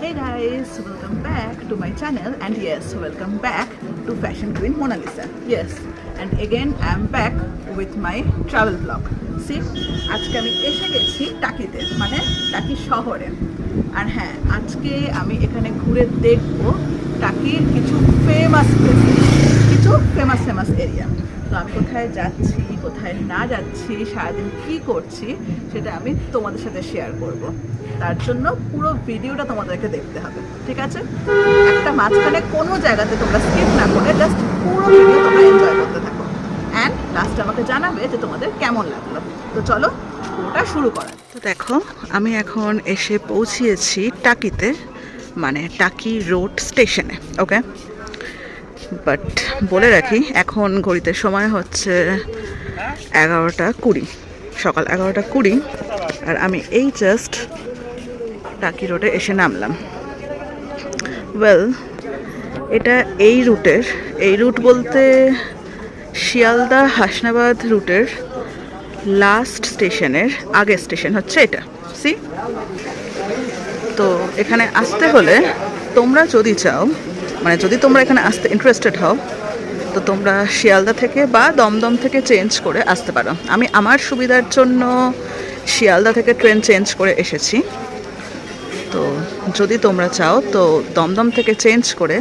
Hey guys, welcome back to my channel and yes, welcome back to Fashion Queen Mona Lisa. Yes, and again I am back with my travel vlog. See, আজকে আমি এসে গেছি টাকিতে মানে টাকি শহরে আর হ্যাঁ আজকে আমি এখানে ঘুরে দেখব টাকির কিছু ফেমাস কিছু ফেমাস ফেমাস এরিয়া তো আমি কোথায় যাচ্ছি কোথায় না যাচ্ছি সারাদিন কি করছি সেটা আমি তোমাদের সাথে শেয়ার করব তার জন্য পুরো ভিডিওটা তোমাদেরকে দেখতে হবে, ঠিক আছে? একটা মাঝখানে কোনো জায়গাতে তোমরা স্কিপ না করে জাস্ট পুরো ভিডিও তোমরা এনজয় করতে থাকো। অ্যান্ড লাস্টে আমাকে জানাবে যে তোমাদের কেমন লাগল। তো চলো পুরোটা শুরু করা তো দেখো, আমি এখন এসে পৌঁছিয়েছি টাকিতে মানে টাকি রোড স্টেশনে, ওকে? বাট বলে রাখি, এখন ঘড়িতে সময় হচ্ছে এগারোটা কুড়ি, সকাল এগারোটা কুড়ি, আর আমি এই জাস্ট টাকি রোডে এসে নামলাম। ওয়েল এটা এই রুটের, এই রুট বলতে শিয়ালদা হাসনাবাদ রুটের লাস্ট স্টেশনের আগের স্টেশন হচ্ছে এটা। সি তো এখানে আসতে হলে তোমরা যদি চাও মানে যদি তোমরা এখানে আসতে ইন্টারেস্টেড হও, তো তোমরা শিয়ালদা থেকে বা দমদম থেকে চেঞ্জ করে আসতে পারো। আমি আমার সুবিধার জন্য শিয়ালদা থেকে ট্রেন চেঞ্জ করে এসেছি। তো যদি তোমরা চাও, তো দমদম থেকে চেঞ্জ করে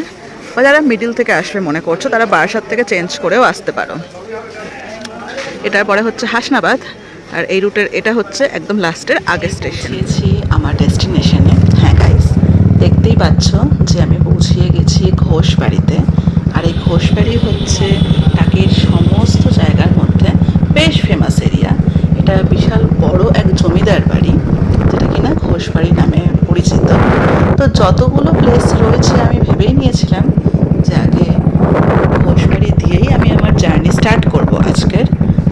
বা যারা মিডিল থেকে আসবে মনে করছ, তারা বারাসাত থেকে চেঞ্জ করেও আসতে পারো। এটার পরে হচ্ছে হাসনাবাদ, আর এই রুটের এটা হচ্ছে একদম লাস্টের আগের স্টেশন আমার ডেস্টিনেশনে হ্যাঁ গাইস দেখতেই পাচ্ছ যে আমি পৌঁছিয়ে গেছি ঘোষবাড়িতে। আর এই ঘোষবাড়ি হচ্ছে টাকির সমস্ত জায়গার মধ্যে বেশ ফেমাস এরিয়া এটা বিশাল বড় এক জমিদার বাড়ি, যেটা কিনা ঘোষবাড়ি নামে পরিচিত। তো যতগুলো প্লেস রয়েছে আমি ভেবেই নিয়েছিলাম যে আগে ঘোষবাড়ি দিয়েই আমি আমার জার্নি স্টার্ট করব আজকের।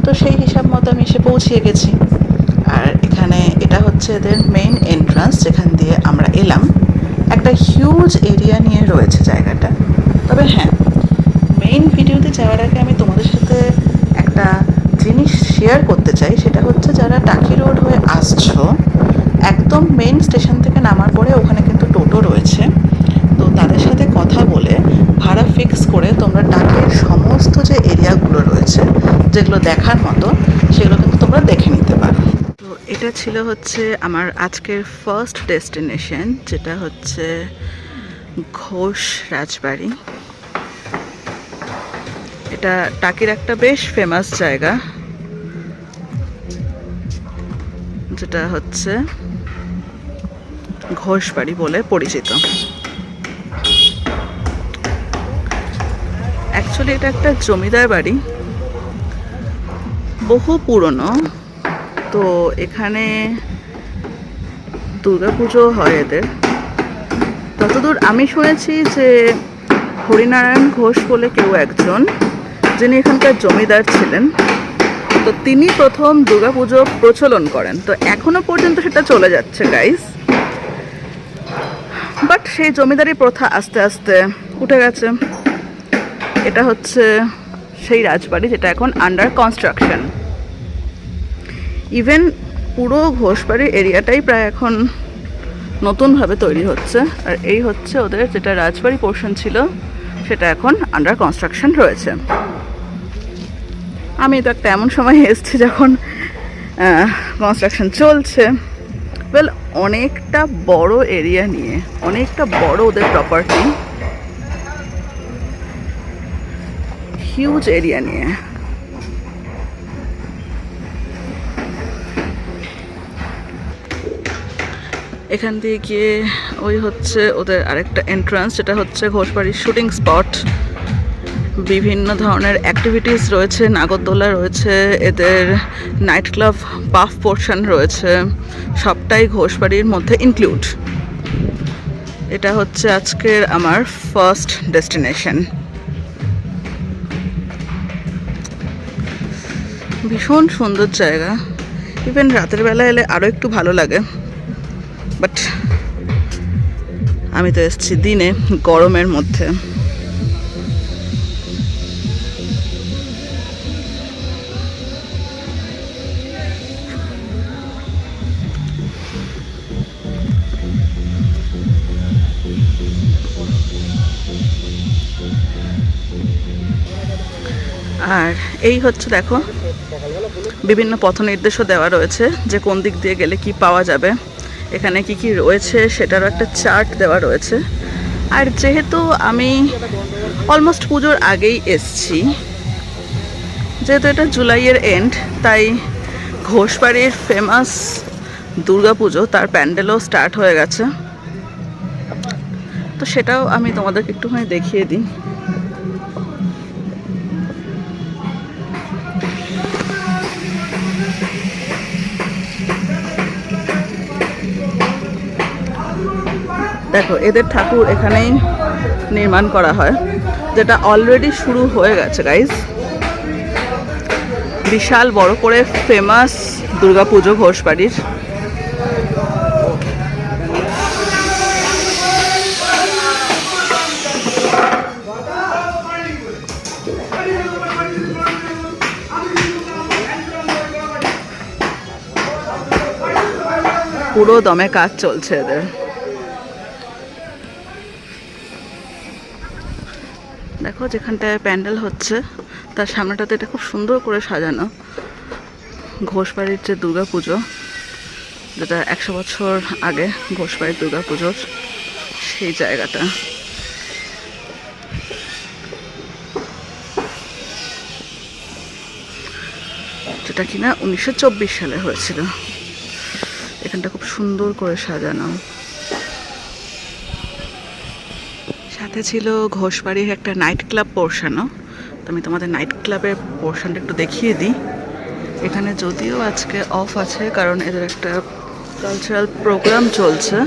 তো সেই হিসাব মতো আমি এসে পৌঁছিয়ে গেছি। আর এখানে এটা হচ্ছে এদের মেইন এন্ট্রান্স যেখান দিয়ে আমরা এলাম। একটা হিউজ এরিয়া নিয়ে রয়েছে জায়গাটা। তবে হ্যাঁ মেইন ভিডিওতে যাওয়ার আগে আমি তোমাদের সাথে একটা জিনিস শেয়ার করতে চাই। সেটা হচ্ছে যারা টাকি রোড হয়ে আসছো, একদম মেইন স্টেশন থেকে নামার পরে ওখানে কিন্তু টোটো রয়েছে তো তাদের সাথে কথা বলে ভাড়া ফিক্স করে তোমরা টাকির সমস্ত যে এরিয়াগুলো রয়েছে যেগুলো দেখার মতো সেগুলো কিন্তু তোমরা দেখে নিতে পারো। তো এটা ছিল হচ্ছে আমার আজকের ফার্স্ট ডেস্টিনেশন যেটা হচ্ছে ঘোষ রাজবাড়ি। এটা টাকির একটা বেশ ফেমাস জায়গা, যেটা হচ্ছে ঘোষবাড়ি বলে পরিচিত। অ্যাকচুয়ালি এটা একটা জমিদার বাড়ি। বহু পুরনো। তো এখানে দুর্গাপুজো হয় এদের। ততদূর আমি শুনেছি যে হরিনারায়ণ ঘোষ বলে কেউ একজন, যিনি এখানকার জমিদার ছিলেন, তো তিনি প্রথম দুর্গাপুজো প্রচলন করেন। তো এখনও পর্যন্ত সেটা চলে যাচ্ছে গাইস বাট সেই জমিদারি প্রথা আস্তে আস্তে উঠে গেছে। এটা হচ্ছে সেই রাজবাড়ি যেটা এখন আন্ডার কনস্ট্রাকশন ইভেন পুরো ঘোষবাড়ির এরিয়াটাই প্রায় এখন নতুনভাবে তৈরি হচ্ছে। আর এই হচ্ছে ওদের যেটা রাজবাড়ি পোর্শন ছিল, সেটা এখন আন্ডার কনস্ট্রাকশন রয়েছে। আমি তো একটা এমন সময় এসেছি যখন কনস্ট্রাকশন চলছে। ওয়েল অনেকটা বড় এরিয়া নিয়ে, অনেকটা বড় ওদের প্রপার্টি হিউজ এরিয়া নিয়ে। এখান দিয়ে গিয়ে ওই হচ্ছে ওদের আরেকটা এন্ট্রান্স যেটা হচ্ছে ঘোষবাড়ির শুটিং স্পট বিভিন্ন ধরনের অ্যাক্টিভিটিস রয়েছে, নাগরদোলা রয়েছে, এদের নাইট ক্লাব বাফ পোর্শন রয়েছে, সবটাই ঘোষবাড়ির মধ্যে ইনক্লুড এটা হচ্ছে আজকের আমার ফার্স্ট ডেস্টিনেশন ভীষণ সুন্দর জায়গা। ইভেন রাতের বেলা এলে আরও একটু ভালো লাগে। বাট আমি তো এসেছি দিনে, গরমের মধ্যে। আর এই হচ্ছে দেখো, বিভিন্ন পথ নির্দেশও দেওয়া রয়েছে যে কোন দিক দিয়ে গেলে কি পাওয়া যাবে। এখানে কি কি রয়েছে সেটারও একটা চার্ট দেওয়া রয়েছে। আর যেহেতু আমি অলমোস্ট পুজোর আগেই এসছি, যেহেতু এটা জুলাইয়ের এন্ড তাই ঘোষবাড়ির ফেমাস দুর্গাপুজো তার প্যান্ডেলও স্টার্ট হয়ে গেছে। তো সেটাও আমি তোমাদেরকে একটুখানি দেখিয়ে দিই। দেখো, এদের ঠাকুর এখানেই নির্মাণ করা হয়, যেটা অলরেডি শুরু হয়ে গেছে গাইজ বিশাল বড় করে ফেমাস দুর্গাপুজো ঘোষবাড়ির পুরো দমে কাজ চলছে এদের। দেখো যেখানটায় প্যান্ডেল হচ্ছে, তার সামনেটাতে এটা খুব সুন্দর করে সাজানো। ঘোষবাড়ির যে পুজো যেটা একশো বছর আগে ঘোষবাড়ির পুজোর সেই জায়গাটা। যেটা কিনা উনিশশো চব্বিশ সালে হয়েছিল। এখানটা খুব সুন্দর করে সাজানো। সাথে ছিল ঘোষবাড়ির একটা নাইট ক্লাব পোর্শানও তো আমি তোমাদের নাইট ক্লাবের পোর্শনটা একটু দেখিয়ে দিই। এখানে যদিও আজকে অফ আছে, কারণ এদের একটা কালচারাল প্রোগ্রাম চলছে।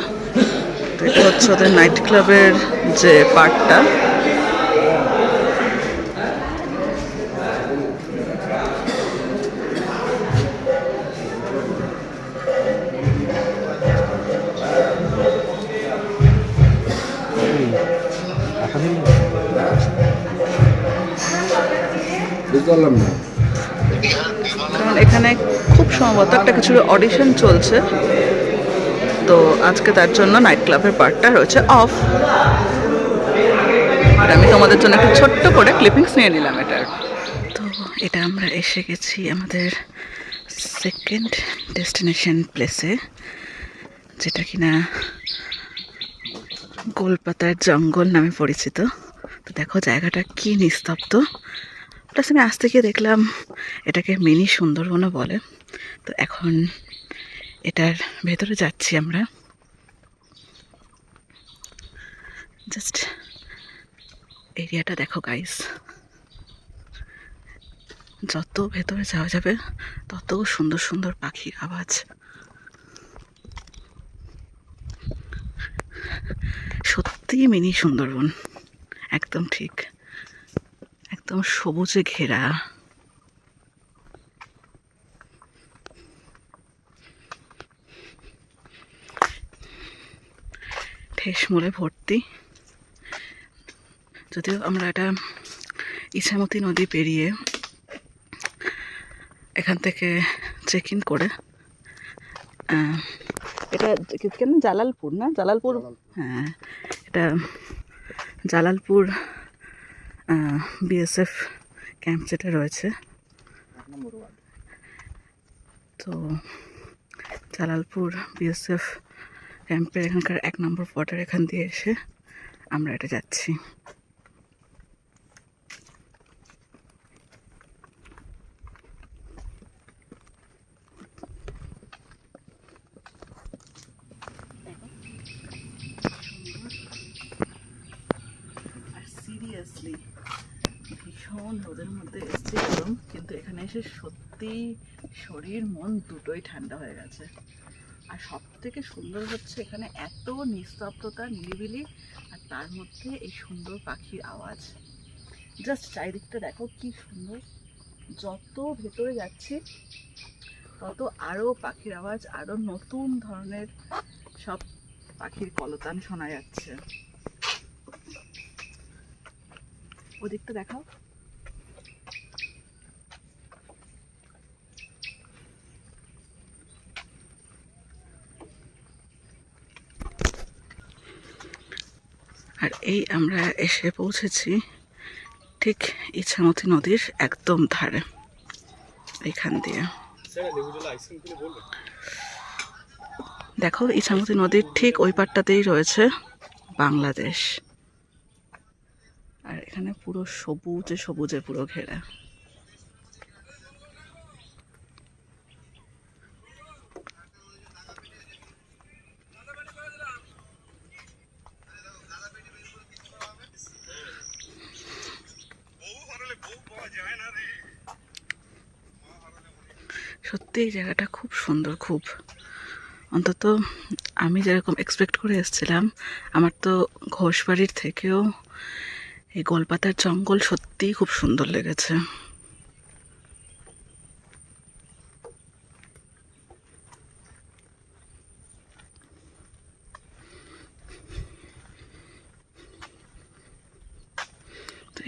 তো এটা হচ্ছে ওদের নাইট ক্লাবের যে পার্টটা পারলাম না। কারণ এখানে খুব সম্ভবত একটা কিছুর অডিশন চলছে। তো আজকে তার জন্য নাইট ক্লাবের পার্টটা রয়েছে অফ আমি তোমাদের জন্য একটা ছোট্ট করে ক্লিপিংস নিয়ে নিলাম এটার। তো এটা আমরা এসে গেছি আমাদের সেকেন্ড ডেস্টিনেশন প্লেসে যেটা কিনা গোলপাতার জঙ্গল নামে পরিচিত। তো দেখো জায়গাটা কি নিস্তব্ধ। প্লাস আমি আজ থেকে দেখলাম এটাকে মিনি সুন্দরবনও বলে। তো এখন এটার ভেতরে যাচ্ছি আমরা। জাস্ট এরিয়াটা দেখো গাইস যত ভেতরে যাওয়া যাবে, তত সুন্দর সুন্দর পাখির আওয়াজ। সত্যিই মিনি সুন্দরবন। একদম ঠিক। একদম সবুজে ঘেরা। ঠেসমূলে ভর্তি। যদিও আমরা এটা ইছামতি নদী পেরিয়ে এখান থেকে চেক ইন করে এটা কেন? জালালপুর না? জালালপুর। হ্যাঁ এটা জালালপুর বিএসএফ ক্যাম্প যেটা রয়েছে। তো জালালপুর বিএসএফ ক্যাম্পের এখানকার এক নম্বর ওয়াটার এখান দিয়ে এসে আমরা এটা যাচ্ছি আর সিরিয়াসলি ভীষণ রোদের মধ্যে এসেছি গরম কিন্তু এখানে এসে সত্যি শরীর, মন দুটোই ঠান্ডা হয়ে গেছে। আর সব থেকে সুন্দর হচ্ছে এখানে এত নিস্তব্ধতা, নিরিবিলি, আর তার মধ্যে এই সুন্দর পাখির আওয়াজ। জাস্ট চারিদিকটা দেখো কি সুন্দর। যত ভেতরে যাচ্ছি, তত আরও পাখির আওয়াজ আরও নতুন ধরনের সব পাখির কলতান শোনা যাচ্ছে। ওদিকটা দেখাও। এই আমরা এসে পৌঁছেছি ঠিক ইছামতি নদীর একদম ধারে, এখান দিয়ে। দেখো ইছামতি নদীর ঠিক ওই পাটটাতেই রয়েছে বাংলাদেশ। আর এখানে পুরো সবুজে সবুজে পুরো ঘেরা। সত্যি এই জায়গাটা খুব সুন্দর, খুব। অন্তত আমি যেরকম এক্সপেক্ট করে এসেছিলাম, আমার তো ঘোষবাড়ির থেকেও এই গোলপাতার জঙ্গল সত্যিই খুব সুন্দর লেগেছে।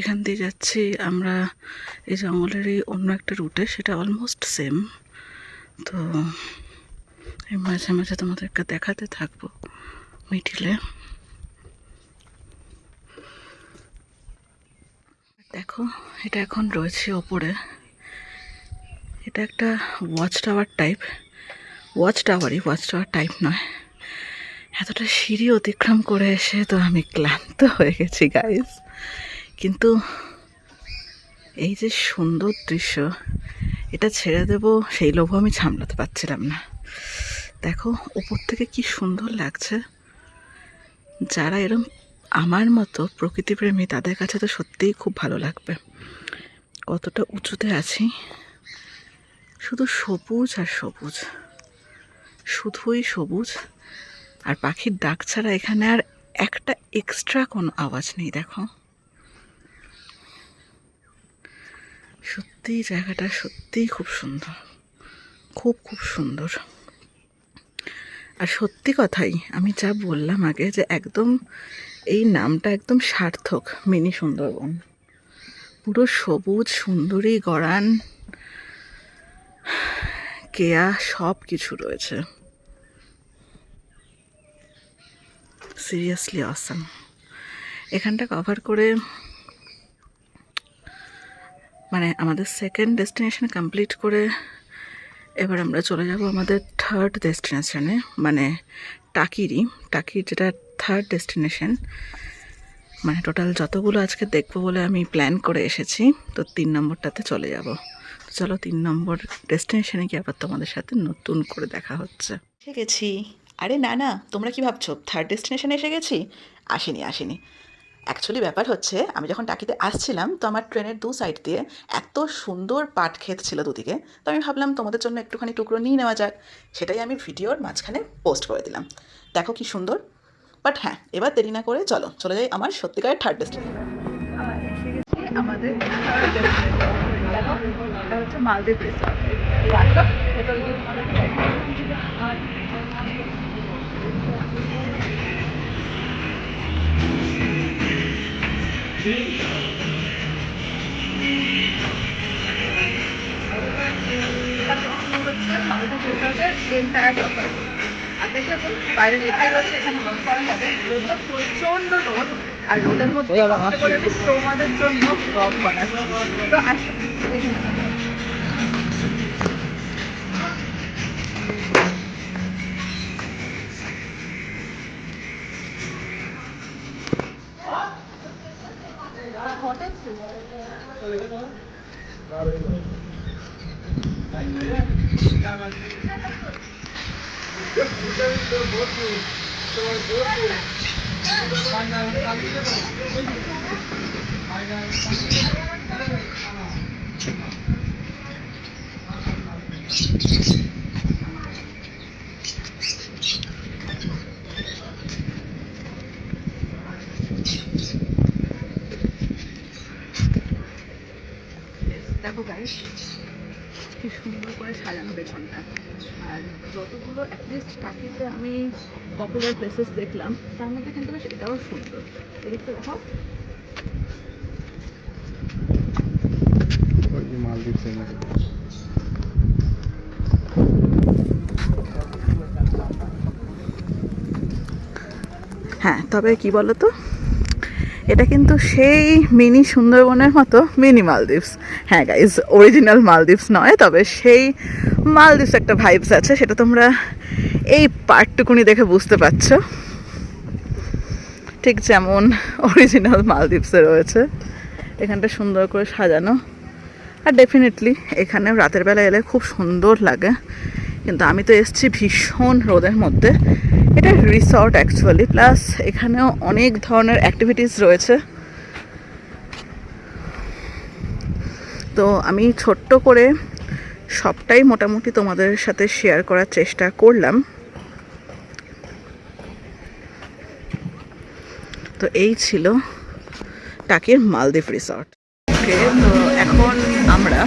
এখান দিয়ে যাচ্ছি, আমরা এই জঙ্গলেরই অন্য একটা রুটে সেটা অলমোস্ট সেম তো এই মাঝে মাঝে তোমাদেরকে দেখাতে থাকব মিডিলে। দেখো, এটা এখন রয়েছে ওপরে। এটা একটা ওয়াচ টাওয়ার টাইপ ওয়াচ টাওয়ারই ওয়াচ টাওয়ার টাইপ নয়। এতটা সিঁড়ি অতিক্রম করে এসে তো আমি ক্লান্ত হয়ে গেছি গাইজ কিন্তু এই যে সুন্দর দৃশ্য এটা ছেড়ে দেব, সেই লোভ আমি সামলাতে পারছিলাম না। দেখো ওপর থেকে কি সুন্দর লাগছে। যারা এরম আমার মতো প্রকৃতিপ্রেমী, তাদের কাছে তো সত্যিই খুব ভালো লাগবে। কতটা উঁচুতে আছি। শুধু সবুজ আর সবুজ। শুধুই সবুজ। আর পাখির ডাক ছাড়া এখানে আর একটা এক্সট্রা কোনো আওয়াজ নেই, দেখো। সত্যিই জায়গাটা সত্যিই খুব সুন্দর। খুব খুব সুন্দর। আর সত্যি কথাই, আমি যা বললাম আগে যে একদম এই নামটা একদম সার্থক, মিনি সুন্দরবন। পুরো সবুজ, সুন্দরী, গড়ান, কেয়া, সব কিছু রয়েছে। সিরিয়াসলি অসাম এখানটা কভার করে মানে আমাদের সেকেন্ড ডেস্টিনেশন কমপ্লিট করে এবার আমরা চলে যাব আমাদের থার্ড ডেস্টিনেশনে মানে টাকিরি। টাকির যেটা থার্ড ডেস্টিনেশন মানে টোটাল যতগুলো আজকে দেখব বলে আমি প্ল্যান করে এসেছি, তো তিন নম্বরটাতে চলে যাব। চলো তিন নম্বর ডেস্টিনেশনে গিয়ে আবার তোমাদের সাথে নতুন করে দেখা হচ্ছে। এসে গেছি। আরে না না, তোমরা কি ভাবছ? থার্ড ডেস্টিনেশনে এসে গেছি? আসেনি আসেনি। অ্যাকচুয়ালি ব্যাপার হচ্ছে, আমি যখন টাকিতে আসছিলাম, তো আমার ট্রেনের দু সাইড দিয়ে এত সুন্দর পাট ক্ষেত ছিল দুদিকে, তো আমি ভাবলাম তোমাদের জন্য একটুখানি টুকরো নিয়ে নেওয়া যাক। সেটাই আমি ভিডিওর মাঝখানে পোস্ট করে দিলাম। দেখো কি সুন্দর। বাট হ্যাঁ এবার দেরি না করে চলো, চলে যাই আমার সত্যিকারের থার্ড ডেস্টিনেশন মালদ্বীপ বাইরে লেখাই রয়েছে এখানে বন্ধ করা যাবে রোদটা প্রচণ্ড রোদ আর রোদের মধ্যে তোমাদের জন্য ব্লগ বানাচ্ছি। তো আসো দেখো গাইস কি সুন্দর করে সাজানো পেছনটা আর যতগুলো অ্যাটলিস্ট টাকিতে আমি পপুলার প্লেসেস দেখলাম তার মধ্যে কিন্তু বেশ এটাও সুন্দর। এদিকটা দেখো মালদ্বীপ হ্যাঁ তবে কি বলো তো এটা কিন্তু সেই মিনি সুন্দরবনের মতো মিনি মালদ্বীপস। হ্যাঁ গাইজ অরিজিনাল মালদ্বীপস নয় তবে সেই মালদ্বীপস একটা ভাইবস আছে সেটা তোমরা এই পার্টটুকুনি দেখে বুঝতে পারছ? ঠিক যেমন অরিজিনাল মালদ্বীপসে রয়েছে। এখানটা সুন্দর করে সাজানো। আর ডেফিনেটলি এখানেও রাতের বেলা এলে খুব সুন্দর লাগে। কিন্তু আমি তো এসেছি ভীষণ রোদের মধ্যে। এটা রিসর্ট অ্যাকচুয়ালি প্লাস এখানেও অনেক ধরনের অ্যাক্টিভিটিস রয়েছে। তো আমি ছোট্ট করে সবটাই মোটামুটি তোমাদের সাথে শেয়ার করার চেষ্টা করলাম। তো এই ছিল টাকির মালদ্বীপ রিসর্ট তো এখন আমরা,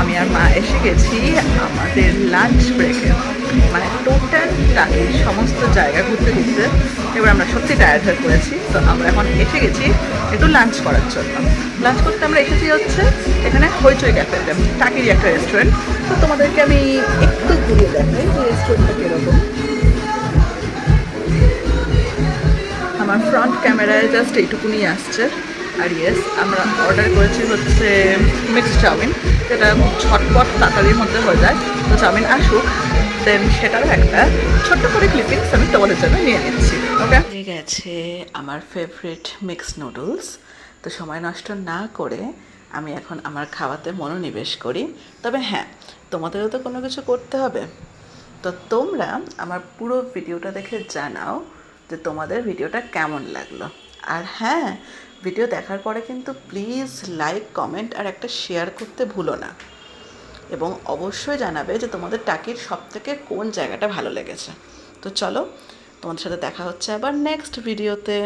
আমি আর মা এসে গেছি আমাদের লাঞ্চ ব্রেকে মানে টোটাল টাকির সমস্ত জায়গা ঘুরতে ঘুরতে এবার আমরা সত্যি টায়ার্ড হয়ে পড়েছি। তো আমরা এখন এসে গেছি একটু লাঞ্চ করার জন্য। লাঞ্চ করতে আমরা এসেছি হচ্ছে এখানে হইচই ক্যাফেতে টাকিরই একটা রেস্টুরেন্ট তো তোমাদেরকে আমি একটু ঘুরিয়ে দেখাই যে রেস্টুরেন্টটা কীরকম। আমার ফ্রন্ট ক্যামেরায় জাস্ট এইটুকুনি আসছে। আর ইয়েস আমরা অর্ডার করেছি হচ্ছে মিক্সড চাউমিন, যেটা খুব ঝটপট তাড়াতাড়ির মধ্যে হয়ে যায়। তো চাউমিন আসুক দেন সেটারও একটা ছোট্ট করে ক্লিপিংস আমি তোমাদের জন্য নিয়ে নিচ্ছি ওকে হয়ে গেছে আমার ফেভারিট মিক্স নুডলস তো সময় নষ্ট না করে আমি এখন আমার খাওয়াতে মনোনিবেশ করি। তবে হ্যাঁ তোমাদেরও তো কোনো কিছু করতে হবে। তো তোমরা আমার পুরো ভিডিওটা দেখে জানাও যে তোমাদের ভিডিওটা কেমন লাগল। আর হ্যাঁ ভিডিও দেখার পরে কিন্তু প্লিজ লাইক কমেন্ট আর একটা শেয়ার করতে ভুলো না। এবং অবশ্যই জানাবে যে তোমাদের টাকির সব থেকে কোন জায়গাটা ভালো লেগেছে। তো চলো, তোমাদের সাথে দেখা হচ্ছে আবার নেক্সট ভিডিওতে